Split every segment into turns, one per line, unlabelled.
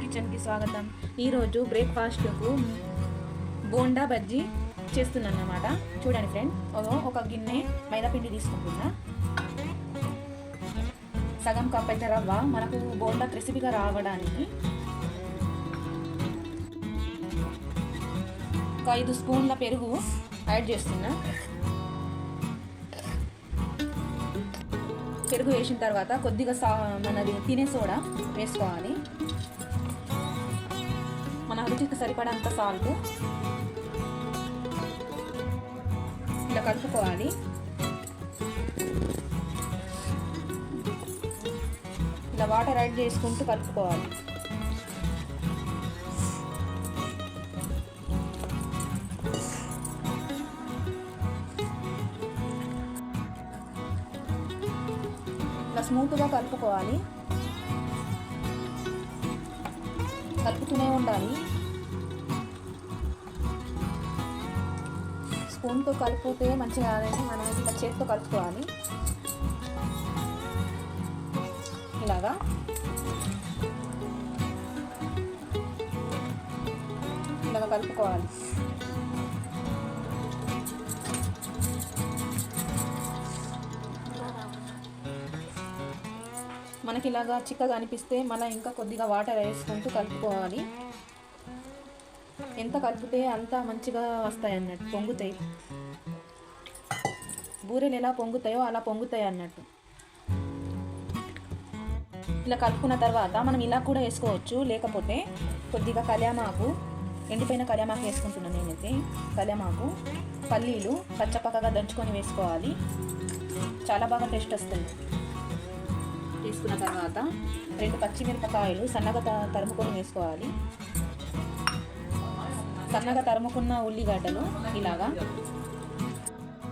కిచెన్కి స్వాగతం. ఈరోజు బ్రేక్ఫాస్ట్కు బోండా బజ్జీ చేస్తున్నాను అన్నమాట చూడండి ఫ్రెండ్ ఒక- గిన్నె మైదాపిండి తీసుకుంటున్నా. సగం కప్ అయితే రవ్వ మనకు బోండా క్రిసిపీగా రావడానికి ఒక ఐదు స్పూన్ల పెరుగు యాడ్ చేస్తున్నా. పెరుగు వేసిన తర్వాత కొద్దిగా సా మనది తినే సోడా వేసుకోవాలి. మన రుచికి సరిపడంత సాల్ట్ ఇలా కలుపుకోవాలి. ఇలా వాటర్ యాడ్ చేసుకుంటూ కలుపుకోవాలి. ఇలా స్మూత్గా కలుపుకోవాలి. కలుపుతూనే ఉండాలి. స్పూన్తో కలుపుతే మంచిగా కాదండి. మనం ఇట్లా చేతితో కలుపుకోవాలి. ఇలాగా. ఇలాగ కలుపుకోవాలి. మనకి ఇలాగా చిక్కగా అనిపిస్తే మళ్ళీ ఇంకా కొద్దిగా వాటర్ వేసుకుంటూ కలుపుకోవాలి. ఎంత కలిపితే అంత మంచిగా వస్తాయి అన్నట్టు పొంగుతాయి. బూరెలు ఎలా పొంగుతాయో అలా పొంగుతాయి అన్నట్టు. ఇలా కలుపుకున్న తర్వాత మనం ఇలా కూడా వేసుకోవచ్చు లేకపోతే కొద్దిగా కళ్యామాకు ఎండిపోయిన కళ్యామాకు వేసుకుంటున్నాను నేనైతే. కళ్యామాకు పల్లీలు పచ్చపక్కగా దంచుకొని వేసుకోవాలి. చాలా బాగా టేస్ట్ వస్తుంది తీసుకున్న తర్వాత రెండు పచ్చిమిరపకాయలు సన్నగా త- తరుముకొని వేసుకోవాలి. సన్నగా తరుముకున్న ఉల్లిగడ్డలు ఇలాగా.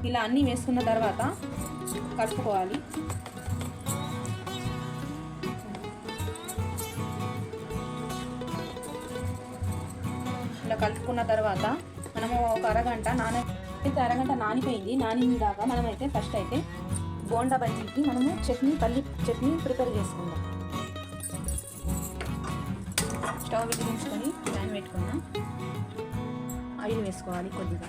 ఇలా అన్నీ వేసుకున్న తర్వాత కలుపుకోవాలి. ఇలా కలుపుకున్న తర్వాత మనము ఒక అరగంట నాన అయితే అరగంట నానిపోయింది. నానిందాక మనమైతే ఫస్ట్ అయితే బోండా బజ్జీకి మనము చట్నీ పల్లి చట్నీ ప్రిపేర్ చేసుకుందాం. స్టవ్ వెలిగించుకొని ఆయిల్ వేసుకోవాలి కొద్దిగా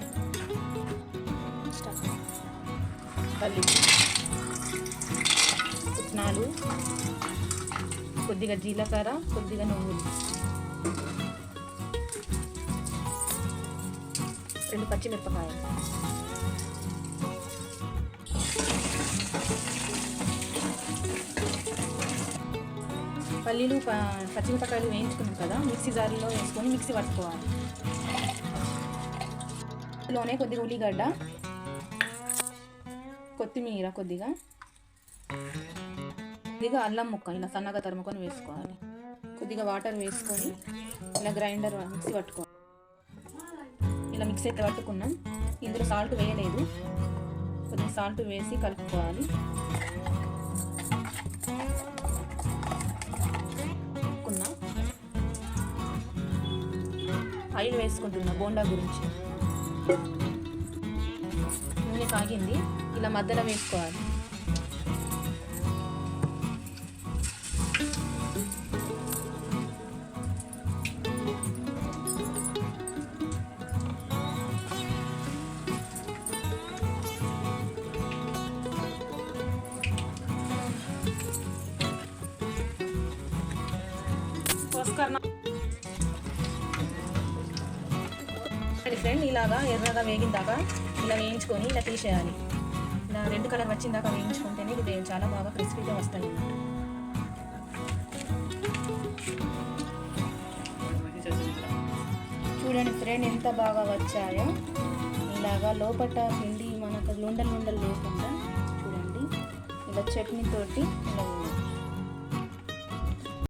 పుట్నాలు కొద్దిగా జీలకర్ర కొద్దిగా నువ్వులు రెండు పచ్చిమిరపకాయలు పల్లీలు పచ్చిమిరపకాయలు వేయించుకున్నాం కదా మిక్సీ జార్లో వేసుకొని మిక్సీ పట్టుకోవాలి లోనే కొద్దిగా ఉల్లిగడ్డ కొత్తిమీర కొద్దిగా. కొద్దిగా అల్లం ముక్క ఇలా సన్నగా తరుముకొని వేసుకోవాలి. కొద్దిగా వాటర్ వేసుకొని ఇలా గ్రైండర్ మిక్సీ పట్టుకోవాలి. ఇలా మిక్స్ అయితే పట్టుకున్నాం. ఇందులో సాల్ట్ వేయలేదు. కొద్దిగా సాల్ట్ వేసి కలుపుకోవాలి. కలుపుకున్నా. ఆయిల్ వేసుకుంటున్నా బోండా గురించి. నూనె కాగింది. ఇలా మధ్యలో వేసుకోవాలి. ఫ్రెండ్ ఇలాగా ఎర్రగా వేగిన దాకా ఇలా వేయించుకొని ఇలా తీసేయాలి. ఇలా రెడ్ కలర్ వచ్చిన దాకా వేయించుకుంటేనే ఇది చాలా బాగా క్రిస్పీగా వస్తాయి. అన్నమాట చూడండి ఫ్రెండ్ ఎంత బాగా వచ్చాయో. ఇలాగా లోపట పిండి మనకు లుండలు లుండలు లేకుండా చూడండి. ఇలా చట్నీ తోటి ఇలా